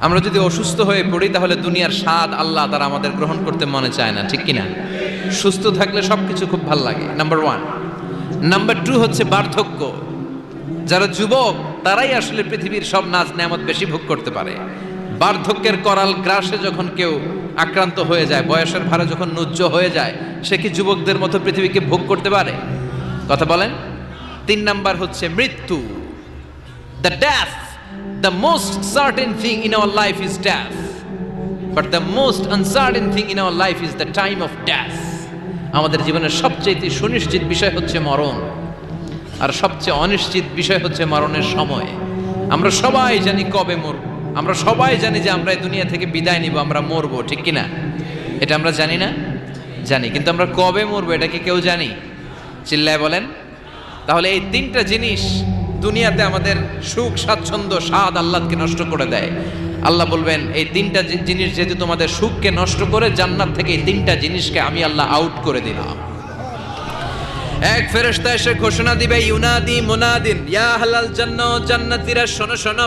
আমরা যদি অসুস্থ হয়ে পড়ি, তাহলে দুনিয়ার স্বাদ আল্লাহ তারা আমাদের গ্রহণ করতে মনে চায় না, ঠিক কিনা? সুস্থ থাকলে সব কিছু খুব ভালো লাগে নাম্বার ওয়ান নাম্বার টু হচ্ছে বার্ধক্য। যারা যুবক, তারাই আসলে পৃথিবীর সব নাচ নেয়ামত বেশি ভোগ করতে পারে। বার্ধক্যের করাল গ্রাসে যখন কেউ আক্রান্ত হয়ে যায়, বয়সের ভারে যখন নুজ্জ হয়ে যায়, সে কি যুবকদের মতো পৃথিবীকে ভোগ করতে পারে? কথা বলেন। তিন নাম্বার হচ্ছে মৃত্যু। The death the most certain thing in our life is death but the most uncertain thing in our life is the time of death আমাদের জীবনের সবচেয়ে সুনিশ্চিত বিষয় হচ্ছে মরণ। আর সবচেয়ে অনিশ্চিত বিষয় হচ্ছে মরণের সময়। আমরা সবাই জানি কবে মরব। আমরা সবাই জানি যে আমরা এই দুনিয়া থেকে বিদায় নিব, আমরা মরবো, ঠিক কিনা? এটা আমরা জানি না? জানি। কিন্তু আমরা কবে মরবো এটা কি কেউ জানি? চিল্লায় বলেন। তাহলে এই তিনটা জিনিস দুনিয়াতে আমাদের সুখ, স্বাচ্ছন্দ্য, স্বাদ আল্লাহকে নষ্ট করে দেয়। আল্লাহ বলবেন, এই তিনটা জিনিস যেহেতু তোমাদের সুখকে নষ্ট করে, জান্নাত থেকে এই তিনটা জিনিসকে আমি আল্লাহ আউট করে দিলাম। এক ফেরেশতা এসে ঘোষণা দিবে, ইউনাদি মুনাদিন, ইয়া হালাল জান্নাত জান্নাতীরা, শোনো শোনো।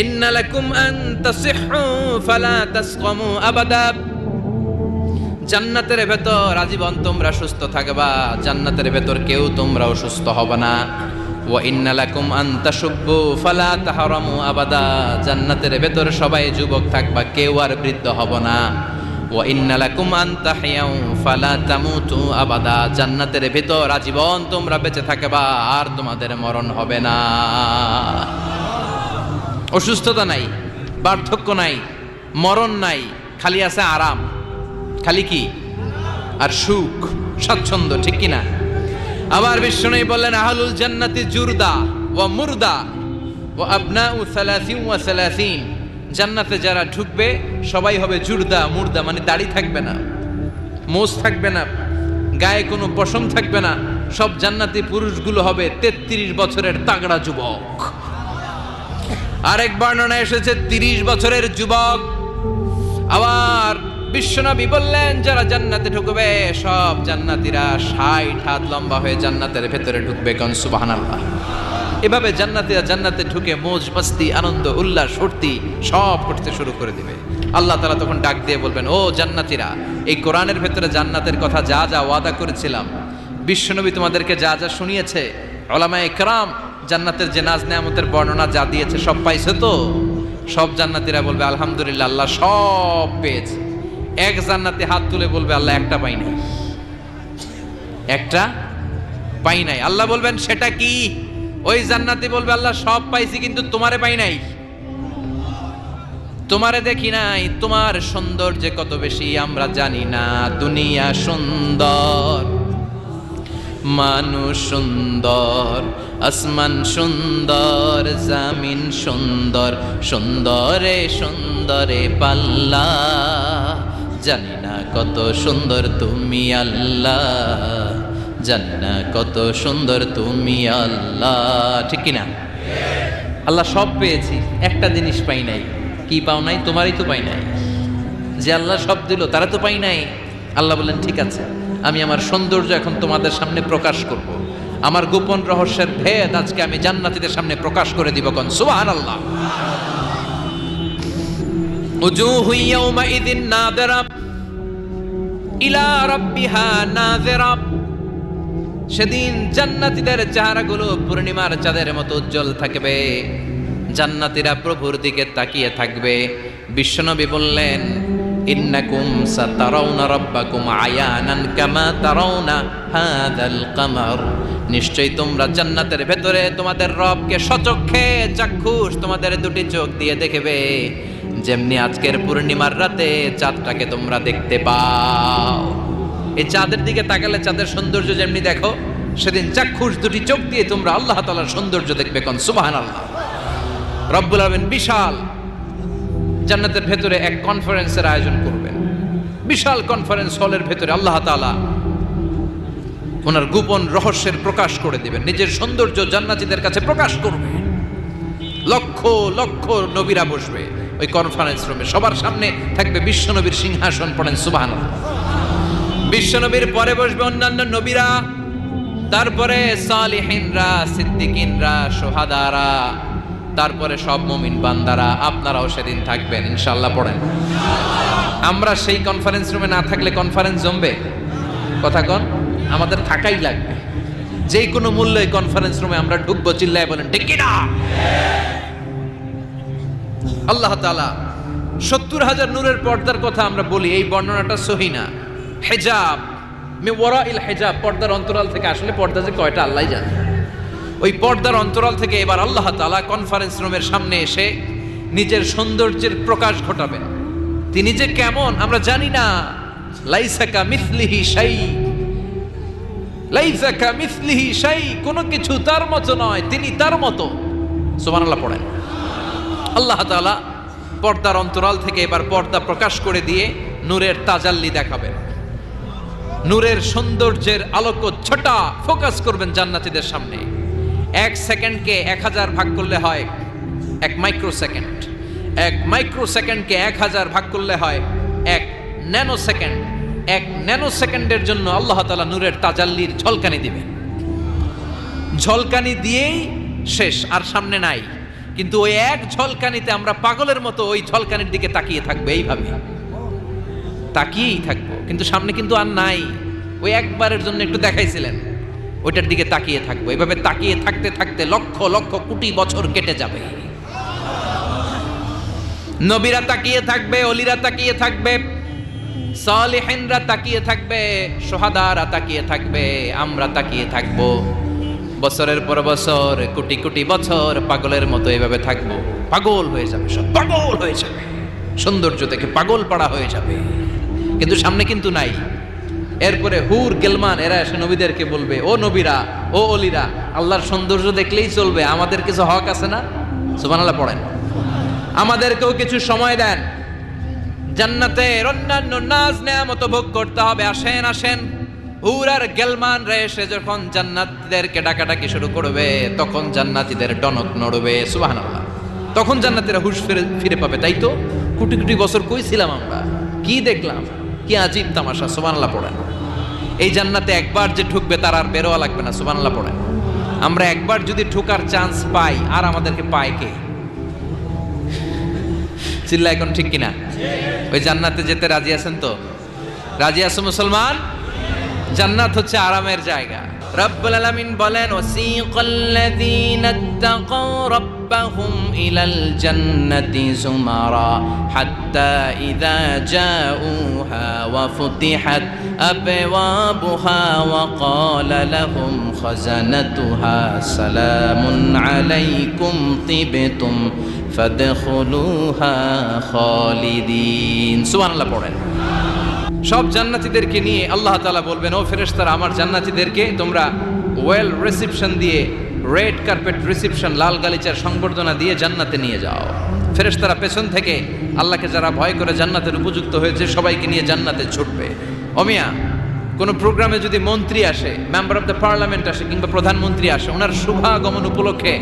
ইন্না লাকুম আন তাসিহু ফালা তাসকামু আবাদা। জান্নাতের ভেতর আজীবন তোমরা সুস্থ থাকবা, জান্নাতের ভেতর কেউ তোমরা অসুস্থ হবে না। তাশুব্বু ফালা আবাদা। জান্নাতের ভেতর সবাই যুবক থাকবা কেউ আর বৃদ্ধ হব না। ওয়া ইন্না লাকুম আন তাহিয়াউ ফালা আবাদা। জান্নাতের ভেতর আজীবন তোমরা বেঁচে থাকবা, আর তোমাদের মরণ হবে না। অসুস্থতা নাই, বার্ধক্য নাই, মরণ নাই, খালি আছে আরাম। খালি কি? আর সুখ, স্বাচ্ছন্দ্য, ঠিক কিনা? আবার বিশ্ব বিষ্ণু বললেন, আহলুল জান্নাতি জুরদা ও মুরদা ও আবনা উ সালাসিন ও সালাসিন। জান্নাতে যারা ঢুকবে, সবাই হবে জুরদা, মুর্দা মানে দাড়ি থাকবে না, মোজ থাকবে না, গায়ে কোনো পশম থাকবে না। সব জান্নাতি পুরুষগুলো হবে তেত্রিশ বছরের তাগড়া যুবক। আরেক বর্ণনা এসেছে, তিরিশ বছরের যুবক। আবার বিশ্বনবী বললেন, যারা জান্নাতে ঢুকবে, সব জান্নাতীরা ষাট হাত লম্বা হয়ে জান্নাতের ভেতরে ঢুকবে কোন? সুবহানাল্লাহ। এভাবে জান্নাতীরা জান্নাতে ঢুকে মোজ মস্তি, আনন্দ, উল্লাস, ফুর্তি সব করতে শুরু করে দিবে। আল্লাহ তালা তখন ডাক দিয়ে বলবেন, ও জান্নাতীরা, এই কোরআনের ভেতরে জান্নাতের কথা যা যা ওয়াদা করেছিলাম, বিশ্বনবী তোমাদেরকে যা যা শুনিয়েছে ওলামা একরাম জান্নাতের যে নাজ নেয়ামতের বর্ণনা যা দিয়েছে সব পাইছে তো? সব জান্নাতীরা বলবে, আলহামদুলিল্লাহ, আল্লাহ সব পেয়েছে। এক জান্নাতে হাত তুলে বলবে, আল্লাহ, একটা পাই নাই। একটা পাই নাই। আল্লাহ বলবেন, সেটা কি? ওই জান্নাতি বলবে, আল্লাহ, সব পাইছি, কিন্তু তোমারে পাই নাই। তোমারে দেখি নাই। তোমার সৌন্দর্য কত বেশি আমরা জানি না। দুনিয়া সুন্দর, মানুষ সুন্দর, আসমান সুন্দর, জামিন সুন্দর, সুন্দরে সুন্দরে পাল্লা। জানি না কত সুন্দর তুমি আল্লাহ। জানি না কত সুন্দর তুমি আল্লাহ। ঠিক কিনা? আল্লাহ সব পেয়েছি, একটা জিনিস পাই নাই। কি পাও নাই? তোমারই তো পাই নাই। যে আল্লাহ সব দিল, তারা তো পাই নাই। আল্লাহ বললেন, ঠিক আছে, আমি আমার সৌন্দর্য এখন তোমাদের সামনে প্রকাশ করব। আমার গোপন রহস্যের ভেদ আজকে আমি জান্নাতীদের সামনে প্রকাশ করে দিব কোন। সুবাহান আল্লাহ উজুহু ইয়াউমাইযিন নাযিরা ইলা রাব্বিহা নাযিরা সেদিন জান্নাতীদের চেহারাগুলো পূর্ণিমার চাঁদের মতো উজ্জ্বল থাকবে। জান্নাতীরা প্রভুর দিকে তাকিয়ে থাকবে। বিশ্বনবী বললেন, ইন্নাকুম সাতারাউনা রাব্বাকুম আয়ানান কামা তারাউনা হাদাল কামার। নিশ্চয়ই তোমরা জান্নাতের ভেতরে তোমাদের রবকে সচক্ষে চাক্ষুষ তোমাদের দুটি চোখ দিয়ে দেখবে। যেমনি আজকের পূর্ণিমার রাতে চাঁদটাকে তোমরা দেখতে পাও। এই চাঁদের দিকে তাকালে চাঁদের সৌন্দর্য যেমনি দেখো, সেদিন চাক্ষুষ দুটি চোখ দিয়ে তোমরা আল্লাহ তালার সৌন্দর্য দেখবে কোন? সুবাহান আল্লাহ রব্বুল আলমিন বিশাল জান্নাতের ভেতরে এক কনফারেন্সের আয়োজন করবেন। বিশাল কনফারেন্স হলের ভেতরে আল্লাহ তালা ওনার গোপন রহস্যের প্রকাশ করে দেবেন। নিজের সৌন্দর্য জান্নাতীদের কাছে প্রকাশ করবে লক্ষ লক্ষ নবীরা বসবে। ওই কনফারেন্স রুমে সবার সামনে থাকবে বিশ্বনবীর সিংহাসন পড়েন সুবাহান বিশ্বনবীর পরে বসবে অন্যান্য নবীরা। তারপরে সালিহিনরা, সিদ্দিকিনরা, সোহাদারা, তারপরে সব মমিন বান্দারা, আপনারাও সেদিন থাকবেন ইনশাল্লাহ পড়েন। আমরা সেই কনফারেন্স রুমে না থাকলে কনফারেন্স জমবে। কথা কন, আমাদের থাকাই লাগবে। যে কোনো মূল্যে কনফারেন্স রুমে আমরা ঢুকবো, চিল্লায় বলেন, ঠিক কি না আল্লাহ তালা সত্তর হাজার নূরের পর্দার কথা আমরা বলি, এই বর্ণনাটা সহি না। হেজাব, মে ওরা ইল হেজাব, পর্দার অন্তরাল থেকে আসলে পর্দা যে কয়টা আল্লাহ জানে। ওই পর্দার অন্তরাল থেকে এবার আল্লাহ তাআলা কনফারেন্স রুমের সামনে এসে নিজের সৌন্দর্যের প্রকাশ ঘটাবেন তিনি যে কেমন, আমরা জানি না। লাইসাকা মিথলিহি শাই, লাইসাকা মিথলিহি শাই, কোনো কিছু তার মতো নয়, তিনি তার মতো। সুবহানাল্লাহ পড়েন। আল্লাহ তালা পর্দার অন্তরাল থেকে এবার পর্দা প্রকাশ করে দিয়ে নূরের তাজাল্লি দেখাবেন। নূরের সৌন্দর্যের আলোক ছটা ফোকাস করবেন জান্নাতীদের সামনে। এক সেকেন্ডকে এক হাজার ভাগ করলে হয় এক মাইক্রো সেকেন্ড এক মাইক্রো সেকেন্ডকে এক হাজার ভাগ করলে হয় এক ন্যানো সেকেন্ড এক ন্যানো সেকেন্ডের জন্য আল্লাহ তালা নূরের তাজাল্লির ঝলকানি দিবেন। ঝলকানি দিয়েই শেষ, আর সামনে নাই। কিন্তু ওই এক ঝলকানিতে আমরা পাগলের মতো ওই ঝলকানির দিকে তাকিয়ে থাকব, এইভাবে। তাকিয়েই থাকব, কিন্তু সামনে কিন্তু আর নাই। ওই একবারের জন্য একটু দেখাইছিলেন, ওইটার দিকে তাকিয়ে থাকব। এভাবে তাকিয়ে থাকতে থাকতে লক্ষ লক্ষ কোটি বছর কেটে যাবে। নবীরা তাকিয়ে থাকবে, অলিরা তাকিয়ে থাকবে, সালেহিনরা তাকিয়ে থাকবে, সোহাদারা তাকিয়ে থাকবে, আমরা তাকিয়ে থাকব। বছরের পর বছর, কোটি কোটি বছর পাগলের মতো এভাবে থাকব। পাগল হয়ে যাবে সব, পাগল হয়ে যাবে। সৌন্দর্য দেখে পাগল পাড়া হয়ে যাবে। কিন্তু সামনে কিন্তু নাই। এরপরে হুর, গেলমান, এরা এসে নবীদেরকে বলবে, ও নবীরা, ও অলিরা, আল্লাহর সৌন্দর্য দেখলেই চলবে। আমাদের কিছু হক আছে না? সুবহানাল্লাহ পড়েন। আমাদেরকেও কিছু সময় দেন। জান্নাতের অন্যান্য নাজ নেয়া মতো ভোগ করতে হবে। আসেন আসেন। হুর আর গেলমান রে এসে যখন জান্নাতীদেরকে ডাকাডাকি শুরু করবে, তখন জান্নাতীদের টনক নড়বে, সুবহানাল্লাহ। তখন জান্নাতীরা হুশ ফিরে ফিরে পাবে, তাই তো? কোটি কোটি বছর কই ছিলাম আমরা। কি দেখলাম? কি আজীব তামাশা, সুবহানাল্লাহ পড়েন। এই জান্নাতে একবার যে ঢুকবে তার আর বেরোয়া লাগবে না, সুবহানাল্লাহ পড়েন। আমরা একবার যদি ঢোকার চান্স পাই, আর আমাদেরকে পায় কে? চিল্লা এখন ঠিক কিনা? ওই জান্নাতে যেতে রাজি আছেন তো? রাজি আছো মুসলমান? জান্নাত হচ্ছে আরামের জায়গা। রব্বুল আলামিন বলেন, ওয়াসিকাল্লাযীনা ইত্তাকাও রাব্বাহুম ইলাল জান্নাতি যুমারা হাত্তা ইযা জাউহা ওয়া ফুতিহাত আবওয়াবুহা ওয়া ক্বালা লাহুম খাজানাতুহা সালামুন আলাইকুম তিবতুম ফাদখুলুহা খালিদিন। সুবহানাল্লাহ পড়েন। সব জান্নাতীদেরকে নিয়ে আল্লাহ তালা বলবেন, ও ফেরেশতারা, আমার জান্নাতীদেরকে তোমরা ওয়েল রিসেপশন দিয়ে রেড কার্পেট রিসেপশন লাল গালিচার সংবর্ধনা দিয়ে জান্নাতে নিয়ে যাও। ফেরেশতারা পেছন থেকে আল্লাহকে যারা ভয় করে জান্নাতের উপযুক্ত হয়েছে, সবাইকে নিয়ে জান্নাতে ছুটবে। অমিয়া কোনো প্রোগ্রামে যদি মন্ত্রী আসে মেম্বার অফ দ্য পার্লামেন্ট আসে কিংবা প্রধানমন্ত্রী আসে, ওনার শুভাগমন উপলক্ষে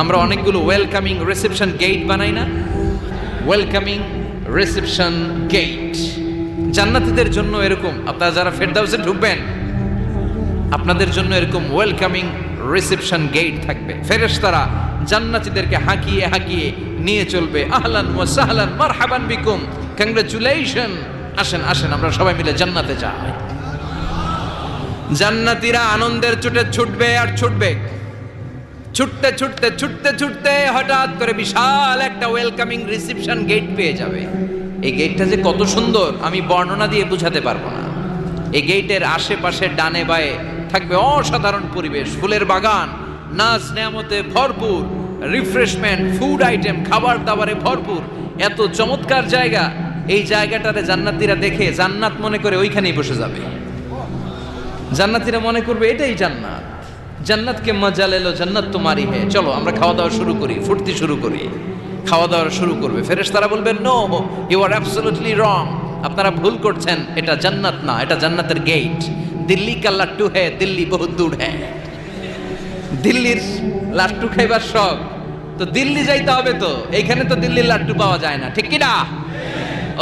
আমরা অনেকগুলো ওয়েলকামিং রিসেপশন গেট বানাই না? ওয়েলকামিং রিসেপশন গেট জান্নাতীদের জন্য এরকম। আপনারা যারা ফেরদাউসে ঢুকবেন, আপনাদের জন্য এরকম ওয়েলকামিং রিসেপশন গেট থাকবে। ফেরেশতারা জান্নাতীদেরকে হাঁকিয়ে হাঁকিয়ে নিয়ে চলবে। আহলান ওয়া সাহলান, মারহাবান বিকুম। কংগ্রেচুলেশন আসেন আসেন, আমরা সবাই মিলে জান্নাতে যাই। জান্নাতীরা আনন্দের চোটে ছুটবে আর ছুটবে। ছুটতে ছুটতে ছুটতে ছুটতে হঠাৎ করে বিশাল একটা ওয়েলকামিং রিসেপশন গেট পেয়ে যাবে। এই গেটটা যে কত সুন্দর, আমি বর্ণনা দিয়ে বোঝাতে পারব না। এই গেটের আশেপাশে ডানে বায়ে থাকবে অসাধারণ পরিবেশ, ফুলের বাগান, নাচ নেয়ামতে ভরপুর রিফ্রেশমেন্ট ফুড আইটেম খাবার দাবারে ভরপুর। এত চমৎকার জায়গা, এই জায়গাটাতে জান্নাতীরা দেখে জান্নাত মনে করে ওইখানেই বসে যাবে। জান্নাতীরা মনে করবে এটাই জান্নাত। জান্নাতকে মজা লেলো, জান্নাত তোমারই হে। চলো, আমরা খাওয়া দাওয়া শুরু করি, ফুর্তি শুরু করি। খাওয়া দাওয়া শুরু করবে। ফেরেশ তারা বলবেন no you are absolutely wrong আপনারা ভুল করছেন। এটা জান্নাত না, এটা জান্নাতের গেট দিল্লি কা লাট্টু হ্যাঁ দিল্লি বহুত দূর হ্যাঁ দিল্লির লাট্টু খাইবার শখ। তো দিল্লি যাইতে হবে তো। এইখানে তো দিল্লির লাট্টু পাওয়া যায় না। ঠিক কি না?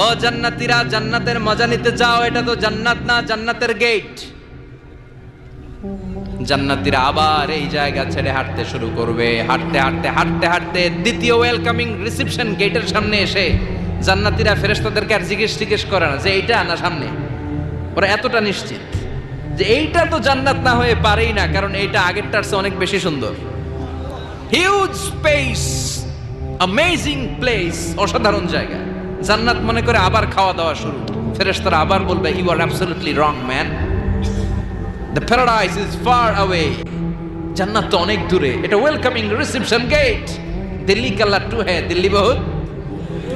ও জান্নাতীরা, জান্নাতের মজা নিতে চাও এটা তো জান্নাত না, জান্নাতের গেট জান্নাতিরা আবার এই জায়গা ছেড়ে হাঁটতে শুরু করবে। হাঁটতে হাঁটতে হাঁটতে হাঁটতে দ্বিতীয় ওয়েলকামিং রিসিপশন গেটের সামনে এসে জান্নাতিরা ফেরেশতাদেরকে আর জিজ্ঞেস টিজ্ঞেস করে না যে এইটা না সামনে? ওরা এতটা নিশ্চিত যে এইটা তো জান্নাত না হয়ে পারেই না, কারণ এইটা আগেরটার চেয়ে অনেক বেশি সুন্দর। হিউজ স্পেস অ্যামেজিং প্লেস অসাধারণ জায়গা। জান্নাত মনে করে আবার খাওয়া দাওয়া শুরু। ফেরেশতারা আবার বলবে you are absolutely wrong man the paradise is far away জান্নাত তো অনেক দূরে। এটা ওয়েলকামিং রিসেপশন গেট দিল্লি কাল্লা টু হ্যাঁ দিল্লি বহুত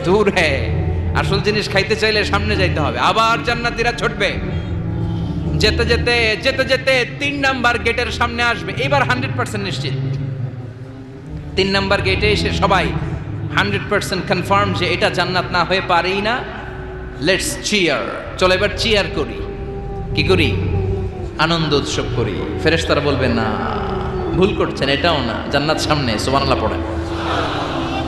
দূর হ্যাঁ আসল জিনিস খাইতে চাইলে সামনে যাইতে হবে। আবার জান্নাতিরা ছুটবে। যেতে যেতে যেতে যেতে তিন নাম্বার গেটের সামনে আসবে। এবার হান্ড্রেড পার্সেন্ট নিশ্চিত। তিন নাম্বার গেটে এসে সবাই হান্ড্রেড পার্সেন্ট কনফার্ম যে এটা জান্নাত না হয়ে পারেই না। লেটস চিয়ার চলো এবার চিয়ার করি। কি করি? আনন্দ উৎসব করি। ফেরেশতারা বলবে, না, ভুল করছেন, এটাও না। জান্নাত সামনে, সুবহানাল্লাহ, পড়েন।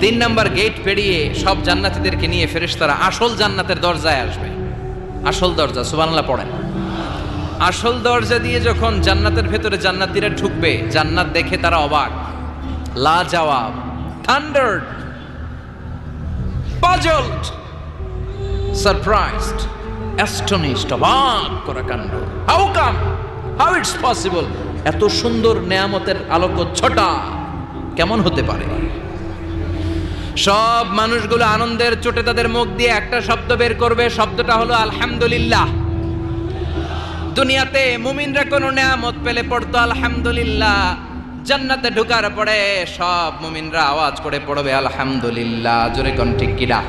তিন নাম্বার গেট পেরিয়ে সব জান্নাতীদেরকে নিয়ে ফেরেশতারা আসল জান্নাতের দরজায় আসবে। আসল দরজা, সুবহানাল্লাহ, পড়েন। আসল দরজা দিয়ে যখন জান্নাতের ভেতরে জান্নাতীরা ঢুকবে, জান্নাত দেখে তারা অবাক। লা জবাব থান্ডার্ড পাজলড সারপ্রাইজড অ্যাস্টনিশড অবাক করা কাণ্ড। How come how it's possible এত সুন্দর নেয়ামতের আলোক ছটা কেমন হতে পারে? সব মানুষগুলো আনন্দের চোটে তাদের মুখ দিয়ে একটা শব্দ বের করবে, শব্দটা হলো আলহামদুলিল্লাহ। দুনিয়াতে মুমিনরা কোনো নেয়ামত পেলে পড়তো আলহামদুলিল্লাহ। জান্নাতে ঢুকার পরে সব মুমিনরা আওয়াজ করে পড়বে আলহামদুলিল্লাহ। জোরে কোন ঠিক কিরা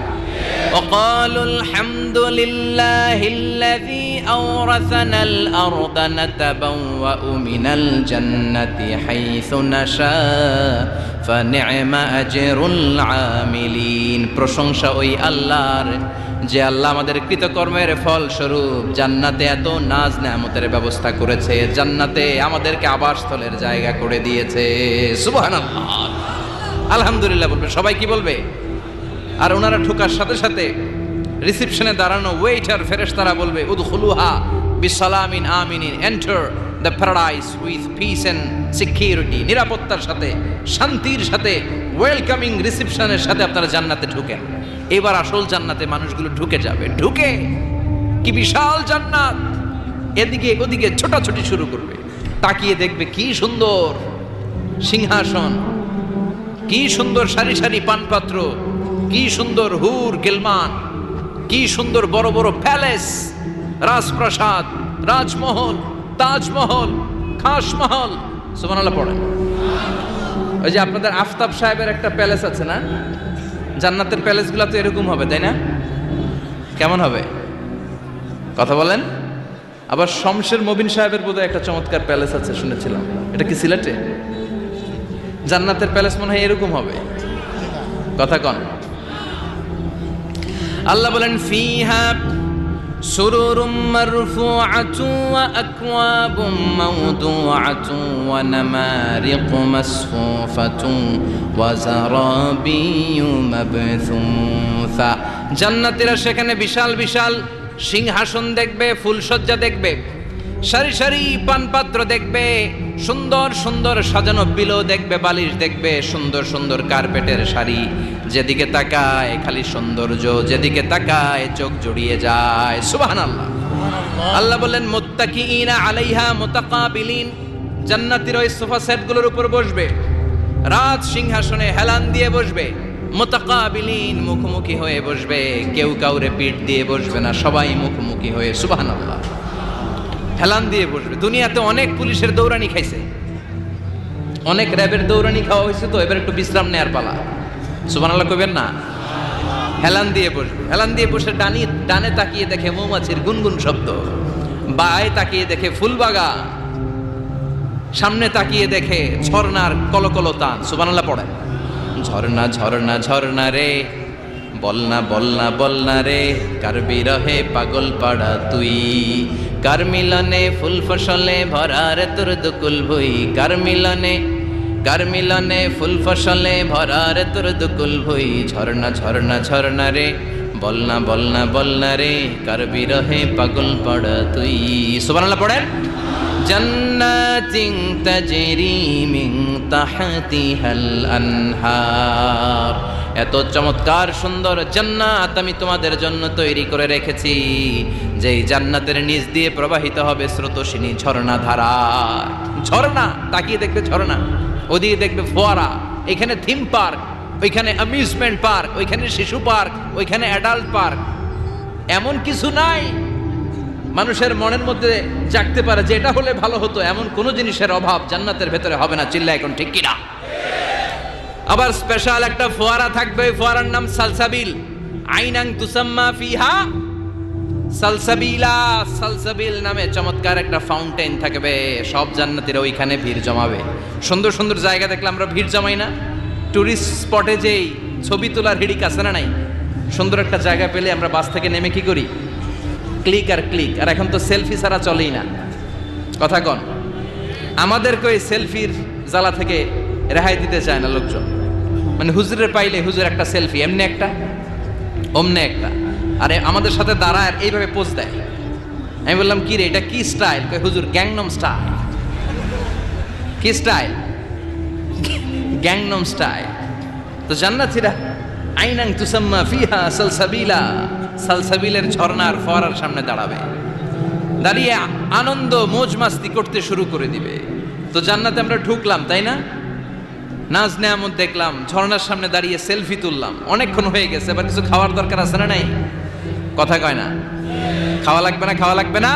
وقالوا الحمد لله الذي أورثنا الأرض نتبوأ من الجنة حيث نشاء فنعم أجر العاملين প্রশংসা ওই আল্লাহর যে আল্লাহ আমাদের কৃতকর্মের ফল স্বরূপ জান্নাতে এত নাজ নেয়ামতের ব্যবস্থা করেছে জান্নাতে আমাদেরকে আবাসস্থলের জায়গা করে দিয়েছে সুবহানাল্লাহ আলহামদুলিল্লাহ বলবে সবাই কি বলবে আর ওনারা ঢোকার সাথে সাথে রিসেপশনে দাঁড়ানো ওয়েটার ফেরেস তারা বলবে উদ উদখুলুহা বিসালামিন আমিনিন enter the paradise with peace and security নিরাপত্তার সাথে, শান্তির সাথে ওয়েলকামিং রিসেপশনের সাথে আপনারা জান্নাতে ঢুকেন। এবার আসল জান্নাতে মানুষগুলো ঢুকে যাবে। ঢুকে কি বিশাল জান্নাত! এদিকে ওদিকে ছোটাছুটি শুরু করবে। তাকিয়ে দেখবে কি সুন্দর সিংহাসন, কি সুন্দর সারি সারি পানপাত্র। কি সুন্দর হুর গেলমান, কি সুন্দর বড় বড় প্যালেস, রাজপ্রাসাদ, রাজমহল, তাজমহল, খাসমহল। সুবহানাল্লাহ পড়েন। ওই যে আপনাদের আফতাব সাহেবের একটা প্যালেস আছে না? জান্নাতের প্যালেসগুলো তো এরকম হবে, তাই না? কেমন হবে? কথা বলেন। আবার শমশের মবিন সাহেবের বোধহয় একটা চমৎকার প্যালেস আছে, শুনেছিলাম। এটা কি সিলেটে? জান্নাতের প্যালেস মনে হয় এরকম হবে। কথা কন। আল্লাহ বলেন ফিহা سرر مرفوعة وأكواب موضوعة ونمارق مصفوفة وزرابي مبثوثة জান্নাতীরা সেখানে বিশাল বিশাল সিংহাসন দেখবে ফুলসজ্জা দেখবে সারি সারি পানপাত্র দেখবে সুন্দর সুন্দর সাজানো বিলো দেখবে বালিশ দেখবে সুন্দর সুন্দর কার্পেটের শাড়ি যেদিকে তাকায় খালি সৌন্দর্য যেদিকে তাকায় চোখ জড়িয়ে যায়। সুবাহান আল্লাহ আল্লাহ বললেন মোত্তাকিনা আলাইহা মোতাকাবিলিন। জান্নাতির ওই সোফা সেটগুলোর উপর বসবে। রাজ সিংহাসনে হেলান দিয়ে বসবে। মোতাকাবিলিন মুখোমুখি হয়ে বসবে। কেউ কাউরে পিঠ দিয়ে বসবে না সবাই মুখোমুখি হয়ে। সুবাহান আল্লাহ হেলান দিয়ে বসবে। দুনিয়াতে অনেক পুলিশের দৌড়ানি খাইছে। অনেক র্যাবের দৌড়ানি খাওয়া হয়েছে তো, এবার একটু বিশ্রাম নেয়ার পালা। সুবান আল্লাহ কইবেন না? হেলান দিয়ে বসবে। হেলান দিয়ে বসে ডানি, ডানে তাকিয়ে দেখে মৌমাছির গুনগুন শব্দ। বায়ে তাকিয়ে দেখে ফুলবাগা সামনে তাকিয়ে দেখে ঝর্নার কলকল তান। সুবান আল্লাহ পড়ে। ঝর্ণা ঝর্ণা ঝর্ণা রে। বলনা বলনা বলনা রে। কার বিরহে পাগল পাড়া তুই? কার মিলনে ফুল ফসলে ভরার তোর দুকুল ভুই কার মিলনে কার মিলনে ফুল ফসলে ভরার তোর দুকুল ভুই ঝর্ণা ঝর্ণা ঝর্ণা রে বলনা বলনা বলনা রে কার বিরহে পাগল পড় তুই সুবহানাল্লাহ পড়েন জান্নাতিন তাজরি মিন তাহতিহাল আনহার এত চমৎকার সুন্দর জান্নাত আমি তোমাদের জন্য তৈরি করে রেখেছি। যেই জান্নাতের নিচ দিয়ে প্রবাহিত হবে স্রোতস্বিনী ঝর্ণা ধারা। ঝর্ণা, তাকিয়ে দেখবে ঝর্ণা, ওদিকে দেখবে ফোয়ারা, এখানে থিম পার্ক ওইখানে অ্যামিউজমেন্ট পার্ক ওইখানে শিশু পার্ক ওইখানে অ্যাডাল্ট পার্ক এমন কিছু নাই, মানুষের মনের মধ্যে জাগতে পারে যে এটা হলে ভালো হতো, এমন কোনো জিনিসের অভাব জান্নাতের ভেতরে হবে না চিল্লা এখন ঠিক কিনা? আবার স্পেশাল একটা ফোয়ারা থাকবে ফোয়ারার নাম সালসাবিল। আইনাং তুসাম্মা ফিহা সালসাবিলা। সালসাবিল নামে চমৎকার একটা ফাউন্টেন থাকবে সব জান্নাতিরা ওইখানে ভিড় জমাবে। সুন্দর সুন্দর জায়গা দেখলে আমরা ভিড় জমাই না। টুরিস্ট স্পটে যেই ছবি তোলার হিড়িক আছে না নাই? সুন্দর একটা জায়গা পেলে আমরা বাস থেকে নেমে কি করি? ক্লিক আর ক্লিক। আর এখন তো সেলফি ছাড়া চলেই না। কথা কন, আমাদেরকে ওই সেলফির জ্বালা থেকে রেহাই দিতে চায় না লোকজন। মানে হুজুরের পাইলে হুজুর একটা সেলফি এমনি একটা, অমনে একটা। আরে আমাদের সাথে দাঁড়ায় এইভাবে পোজ দেয়। আমি বললাম, কি রে, এটা কি স্টাইল কই হুজুর গ্যাংনম স্টাইল কি স্টাইল গ্যাংনম স্টাইল তো জান্নাতিরা, আইনাং তুসাম্মা ফিহা সালসাবিলা। সালসাবিলের ঝর্ণার ফোয়ারার সামনে দাঁড়াবে। দাঁড়িয়ে আনন্দ মোজ মাস্তি করতে শুরু করে দিবে। তো জান্নাতে আমরা ঢুকলাম, তাই না? নাচ নেয়ামত দেখলাম, ঝর্ণার সামনে দাঁড়িয়ে সেলফি তুললাম। অনেকক্ষণ হয়ে গেছে এবার কিছু খাওয়ার দরকার আছে না নাই? কথা কয় না। খাওয়া লাগবে না, খাওয়া লাগবে না?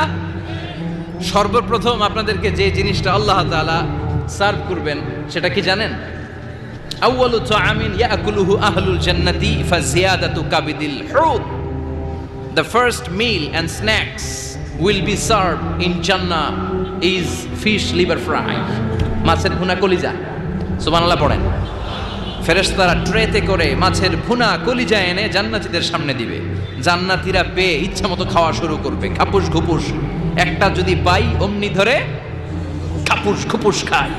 সর্বপ্রথম আপনাদেরকে যে জিনিসটা আল্লাহ তাআলা সার্ভ করবেন, সেটা কি জানেন? আউয়ালু তাআমিন ইয়াকুলুহু আহলুল জান্নাতি ফাজিয়াদাতু কাবিদিল হুদ। The first meal and snacks will be served in Jannah is fish liver fry. মাছের ভুনা কলিজা। সুবহানাল্লাহ পড়েন। ফেরেশতারা ট্রেতে করে মাছের ভুনা কলিজা এনে জান্নাতীদের সামনে দিবে। জান্নাতীরা পেয়ে ইচ্ছা মতো খাওয়া শুরু করবে। খাপুস ঘুপুস। একটা যদি পাই অমনি ধরে, খাপুস খুপুস খাই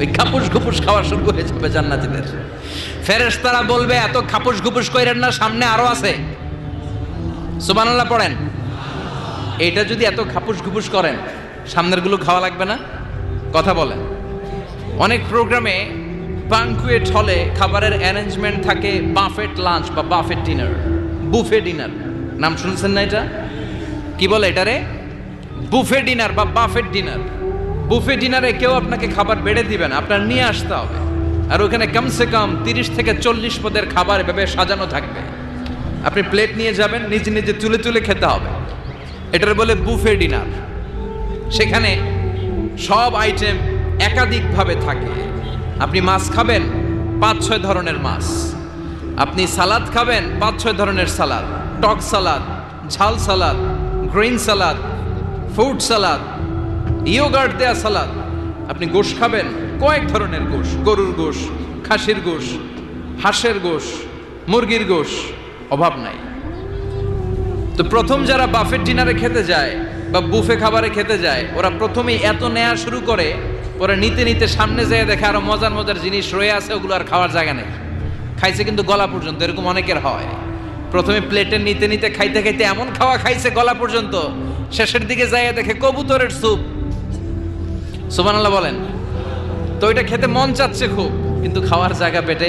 ওই খাপুস ঘুপুস খাওয়া শুরু করে যাবে জান্নাতিদের। ফেরেশতারা বলবে, এত খাপুস ঘুপুস কইরেন না, সামনে আরও আছে। সুবহানাল্লাহ পড়েন। এটা যদি এত খাপুস ঘুপুস করেন, সামনেরগুলো খাওয়া লাগবে না? কথা বলেন। অনেক প্রোগ্রামে বাংকুয়েট হলে খাবারের অ্যারেঞ্জমেন্ট থাকে বাফেট লাঞ্চ বা বাফেট ডিনার বুফে ডিনার নাম শুনছেন না এটা? কি বলে এটারে বুফে ডিনার বা বাফেট ডিনার বুফে ডিনারে কেউ আপনাকে খাবার বেড়ে দিবেন আপনার নিয়ে আসতে হবে। আর ওখানে কমসে কম তিরিশ থেকে চল্লিশ পদের খাবার এভাবে সাজানো থাকবে। আপনি প্লেট নিয়ে যাবেন, নিজে নিজে তুলে তুলে খেতে হবে। এটার বলে বুফে ডিনার সেখানে সব আইটেম একাধিকভাবে থাকে। আপনি মাছ খাবেন পাঁচ ছয় ধরনের মাছ। আপনি সালাদ খাবেন পাঁচ ছয় ধরনের সালাদ। টক সালাদ, ঝাল salad, green salad, fruit salad, yoghurt দেয়া সালাদ। আপনি গোশ খাবেন, কয়েক ধরনের গোশ। গরুর গোশ, খাসির গোশ, হাঁসের গোশ, মুরগির গোশ, অভাব নাই। তো প্রথম যারা বাফেট ডিনারে খেতে যায় বা বুফে খাবারে খেতে যায়, ওরা প্রথমেই এত নেওয়া শুরু করে ওরা নিতে নিতে সামনে যেয়ে দেখে আরও মজার মজার জিনিস রয়ে আছে, ওগুলো আর খাওয়ার জায়গা নেই। খাইছে কিন্তু গলা পর্যন্ত, এরকম অনেকের হয়। প্রথমে প্লেটে নিতে নিতে খাইতে খাইতে এমন খাওয়া খাইছে গলা পর্যন্ত। শেষের দিকে যাইয়া দেখে কবুতরের স্যুপ। সুবহানাল্লাহ বলেন, তো ওইটা খেতে মন চাচ্ছে খুব, কিন্তু খাওয়ার জায়গা পেটে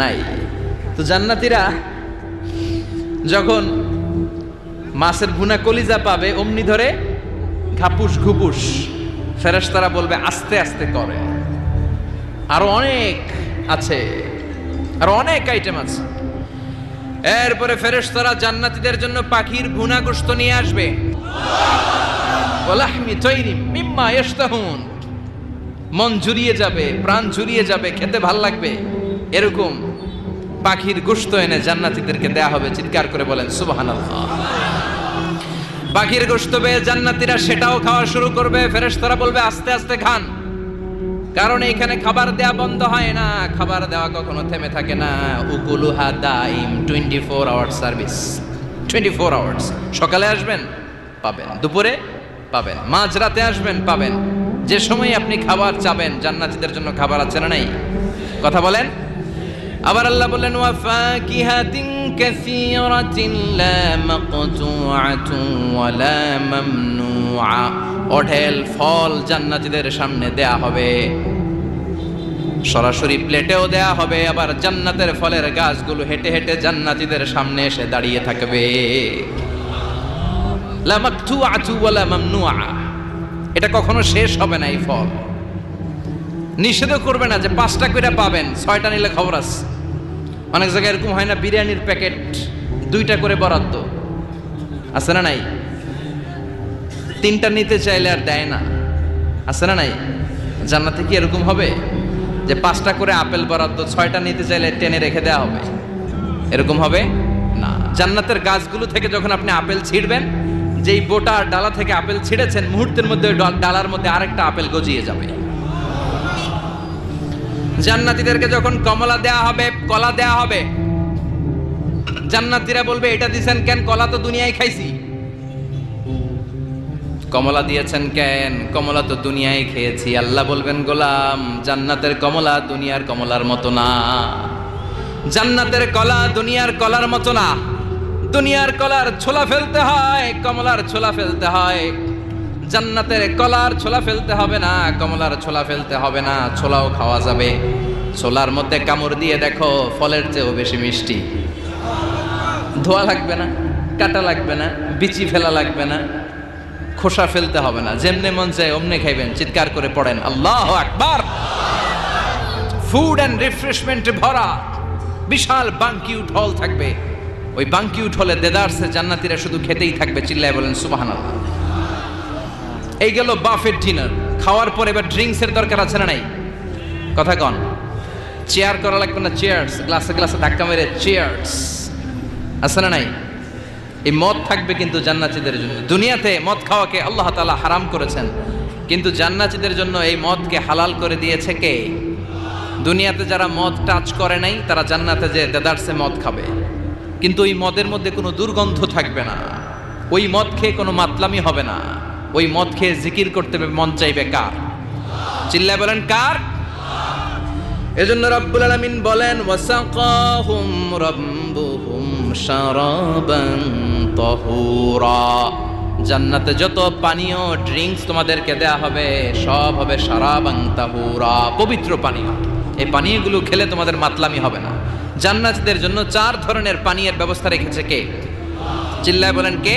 নাই। তো জান্নাতিরা যখন মাছের ভুনা কলিজা পাবে, অমনি ধরে ঘাপুস ঘুপুস ফেরেশতারা বলবে, আস্তে আস্তে করে। আরও অনেক আছে, আরও অনেক আইটেম আছে। এরপরে ফেরেশতারা জান্নাতীদের জন্য পাখির ভুনা গোশত নিয়ে আসবে। তৈরি মন জুড়িয়ে যাবে, প্রাণ জুড়িয়ে যাবে, খেতে ভালো লাগবে। এরকম পাখির গোশত এনে জান্নাতীদেরকে দেয়া হবে, চিৎকার করে বলেন, সুবহানাল্লাহ। পাখির গোশত পেয়ে জান্নাতীরা সেটাও খাওয়া শুরু করবে। ফেরেশতারা বলবে, আস্তে আস্তে খান। কারণ এইখানে খাবার দেওয়া বন্ধ হয় না। খাবার দেওয়া কখনো থেমে থাকে না। উকুলুহা দাইম twenty four hour service twenty four hours সকালে আসবেন, পাবেন। দুপুরে পাবেন। মাঝরাতে আসবেন, পাবেন। যে সময় আপনি খাবার চাবেন, জান্নাতীদের জন্য খাবার আছে না নাই? কথা বলেন। আবার আল্লাহ বললেন, ওয়া ফাকিহাতিন কাসীরাতিন লা মাকতুআতুন ওয়া লা মামনুআ। অঢেল ফল জান্নাতীদের সামনে দেয়া হবে। সরাসরি প্লেটেও দেয়া হবে, আবার জান্নাতের ফলের গাছগুলো হেঁটে হেঁটে জান্নাতীদের সামনে এসে দাঁড়িয়ে থাকবে। লা মাকতুআতু ওয়া লা মামনুআ। এটা কখনো শেষ হবে না এই ফল। নিষেধও করবে না যে পাঁচটা করে পাবেন, ছয়টা নিলে খবর আছে। অনেক জায়গায় এরকম হয় না, বিরিয়ানির প্যাকেট দুইটা করে বরাদ্দ। আছে না নাই? তিনটা নিতে চাইলে আর দেয় না। আছে না নাই? জান্নাতে কি এরকম হবে? যে পাঁচটা করে আপেল বরাদ্দ, ছয়টা নিতে চাইলে টেনে রেখে দেওয়া হবে। এরকম হবে? না। জান্নাতের গাছগুলো থেকে যখন আপনি আপেল ছিঁড়বেন, যেই বোটা ডালা থেকে আপেল ছিঁড়েছেন, মুহূর্তের মধ্যে ডালার মধ্যে আরেকটা আপেল গজিয়ে যাবে। জান্নাতীদেরকে যখন কমলা দেয়া হবে, কলা দেয়া হবে, জান্নাতীরা বলবে, এটা দিছেন কেন? কলা তো দুনিয়ায় খাইছি। কমলা দিয়েছেন কেন? কমলা তো দুনিয়ায় খেয়েছি। আল্লাহ বলবেন, গোলাম, জান্নাতের কমলা দুনিয়ার কমলার মতো না। জান্নাতের কলা দুনিয়ার কলার মতো না। দুনিয়ার কলার ছোলা ফেলতে হয়, কমলার ছোলা ফেলতে হয়। জান্নাতের কলার ছোলা ফেলতে হবে না, কমলার ছোলা ফেলতে হবে না, ছোলাও খাওয়া যাবে। ছোলার মধ্যে কামড় দিয়ে দেখো, ফলের চেয়েও বেশি মিষ্টি। ধোয়া লাগবে না, কাটা লাগবে না, বিচি ফেলা লাগবে না, খোসা ফেলতে হবে না। যেমনে মন চায়, অমনে খাইবেন, চিৎকার করে পড়েন, আল্লাহ আকবার! ফুড অ্যান্ড রিফ্রেশমেন্টে ভরা, বিশাল বাংকিউট হল থাকবে। ওই বাংকিউট হলে দেদারসে জান্নাতীরা শুধু খেতেই থাকবে, চিল্লায় বলেন, সুবহানাল্লাহ। এই গেল বাফের ডিনার খাওয়ার পর এবার ড্রিঙ্কসের দরকার আছে না নাই? কথা কন। চেয়ার করা লাগবে না চেয়ার্স গ্লাসে গ্লাসে ধাক্কা মেরে চেয়ার্স আছে না নাই? এই মদ থাকবে কিন্তু জান্নাতীদের জন্য। দুনিয়াতে মদ খাওয়াকে আল্লাহ তাআলা হারাম করেছেন। কিন্তু জান্নাতীদের জন্য এই মদকে হালাল করে দিয়েছে কে? দুনিয়াতে যারা মদ টাচ করে নাই, তারা জান্নাতে যে দেদারসে মদ খাবে। কিন্তু ওই মদের মধ্যে কোনো দুর্গন্ধ থাকবে না। ওই মদ খেয়ে কোনো মাতলামি হবে না। ওই মদ খেয়ে জিকির করতে হবে, মন চাইবে কার? চিল্লায় বলেন কার? এজন্য রব্বুল আলামিন বলেন, ওয়াসাকাহুম রাব্বুহুম শারাবান তাহুরা। জান্নাতে যত পানীয় ড্রিঙ্কস তোমাদেরকে দেয়া হবে, সব হবে শারাবান তাহুরা, পবিত্র পানীয়। এই পানীয়গুলো খেলে তোমাদের মাতলামি হবে না। জান্নাতীদের জন্য চার ধরনের পানীয়ের ব্যবস্থা রেখেছে কে? চিল্লায় বলেন কে?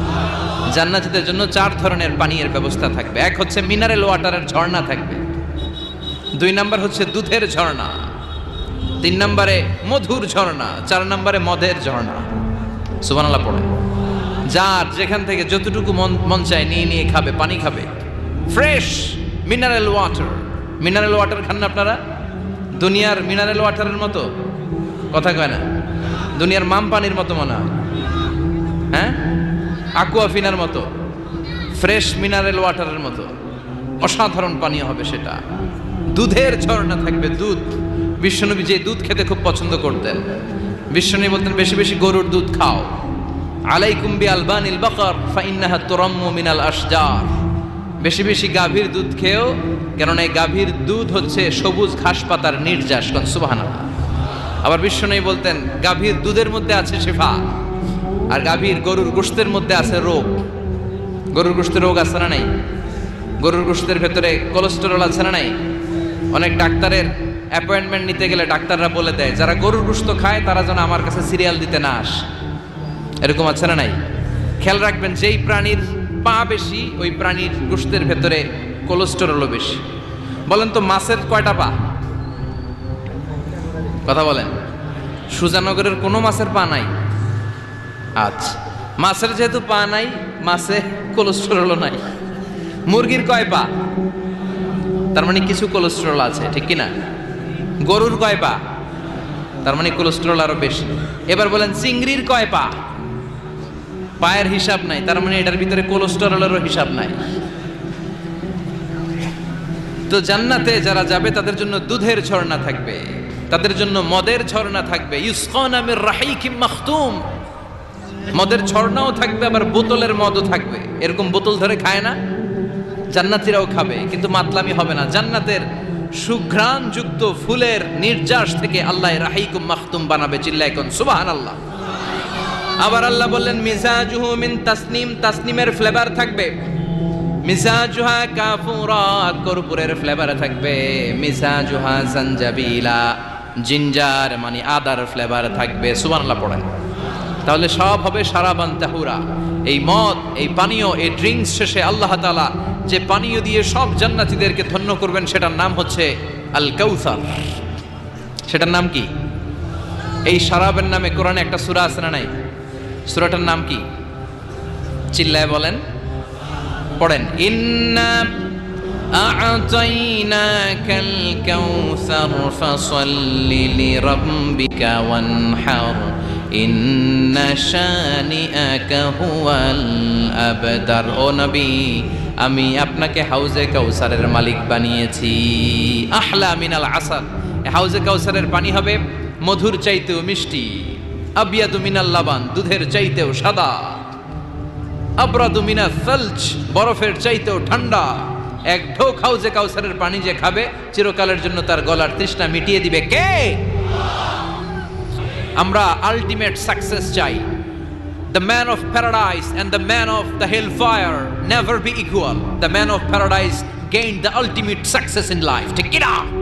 জান্নাতীদের জন্য চার ধরনের পানীয়ের ব্যবস্থা থাকবে। এক হচ্ছে মিনারেল ওয়াটারের ঝর্ণা থাকবে। দুই নাম্বার হচ্ছে দুধের ঝর্ণা। তিন নম্বরে মধুর ঝর্ণা। চার নম্বরে মদের ঝর্ণা। সুবানাল্লাহ পড়ে যার যেখান থেকে যতটুকু মন মন চায় নিয়ে নিয়ে খাবে, পানি খাবে। Fresh mineral water mineral water খান না আপনারা? দুনিয়ার মিনারেল ওয়াটারের মতো? কথা কয় না। দুনিয়ার মাম পানির মতো মনে হয়। হ্যাঁ? আকুয়াফিনার মতো, ফ্রেশ মিনারেল ওয়াটারের মতো, অসাধারণ পানীয় হবে সেটা। দুধের ঝর্ণা থাকবে, দুধ। বিশ্বনবী যে দুধ খেতে খুব পছন্দ করতেন। বিশ্বনবী বলতেন, বেশি বেশি গরুর দুধ খাও। আলাইকুম বি আলবানিল বাকার, ফাইন্নাহা তুরাম্মু মিনাল আশজার। বেশি বেশি গাভীর দুধ খেয়েও কেননা এই গাভীর দুধ হচ্ছে সবুজ ঘাস পাতার নির্যাস, সুবহানাল্লাহ। আবার বিশ্বনবী বলতেন, গাভীর দুধের মধ্যে আছে শেফা আর গাভীর গরুর গোশতের মধ্যে আছে রোগ। গরুর গোষ্ঠের রোগ আছে না নাই? গরুর গোশতের ভেতরে কোলেস্টেরল আছে না নাই? অনেক ডাক্তারের অ্যাপয়েন্টমেন্ট নিতে গেলে ডাক্তাররা বলে দেয়, যারা গরুর গোশত খায়, তারা যেন আমার কাছে সিরিয়াল দিতে না আস। এরকম আছে না নাই? খেয়াল রাখবেন, যেই প্রাণীর পা বেশি, ওই প্রাণীর গোশতের ভেতরে কোলেস্টেরলও বেশি। বলেন তো, মাছের কয়টা পা? কথা বলেন। সুজানগরের কোনো মাছের পা নাই। আচ্ছা। মাছের যেহেতু পা নাই, মাছে কোলেস্টেরলও নাই। মুরগির কয় পা? তার মানে কিছু কোলেস্টেরল আছে, ঠিক কি না গরুর কয় পা? তার মানে কোলেস্টেরল আরও বেশি। এবার বলেন, চিংড়ির কয় পা? পায়ের হিসাব নাই, তার মানে এটার ভিতরে কোলেস্টেরলেরও হিসাব নাই। তো জান্নাতে যারা যাবে, তাদের জন্য দুধের ঝর্ণা থাকবে, তাদের জন্য মদের ঝর্ণা থাকবে। ইউসকান আমির রাহিকিম মাখতুম। মদের ঝর্ণাও থাকবে, আবার বোতলের মদও থাকবে। এরকম বোতল ধরে খায় না, জান্নাতিরাও খাবে, কিন্তু মাতলামি হবে না। জান্নাতের সুঘ্রাণ যুক্ত ফুলের নির্যাস থেকে আল্লাহ রাহিকুম মাখতুম বানাবে চিল্লায় কোন সুবাহান আল্লাহ আবার আল্লাহ বললেন, মিজাজুহু মিন তাসনিম তাসনিমের ফ্লেভার থাকবে। মিজাজুহা কাফুরা কর্পূরের ফ্লেভারে থাকবে। মিজাজুহা জানজাবিলা জিঞ্জার মানে আদার ফ্লেভার থাকবে। সুবহানাল্লাহ পড়েন। তাহলে সব হবে সারাবান তাহুরা। এই মদ, এই পানীয়, এই ড্রিঙ্কস শেষে আল্লাহ তালা যে পানীয় দিয়ে সব জান্নাতিদেরকে ধন্য করবেন, সেটার নাম হচ্ছে আল কাউসার সেটার নাম কি? এই শরাবের নামে কোরআনে একটা সুরা আছে না নাই? সুরাটার নাম কি? চিল্লায় বলেন। পড়েন, ইন্না লিরাব্বিকা ওয়ানহার ইন্না শানিআকা হুয়াল ও নবী, আমি আপনাকে হাউজে কাউসারের মালিক বানিয়েছি। আহলা মিনাল আসাদ। হাউজে কাউসারের পানি হবে মধুর চাইতেও মিষ্টি, আবিয়াদু মিনাল লাবান, দুধের চাইতেও সাদা। আবরাদু মিনা সালজ বরফের চাইতেও ঠান্ডা। এক ঢোক হাউজে কাউসারের পানি যে খাবে, চিরকালের জন্য তার গলার তৃষ্ণা মিটিয়ে দিবে কে? আমরা আলটিমেট সাকসেস চাই The man of paradise and the man of the hellfire never be equal. The man of paradise gained the ultimate success in life. Take it out!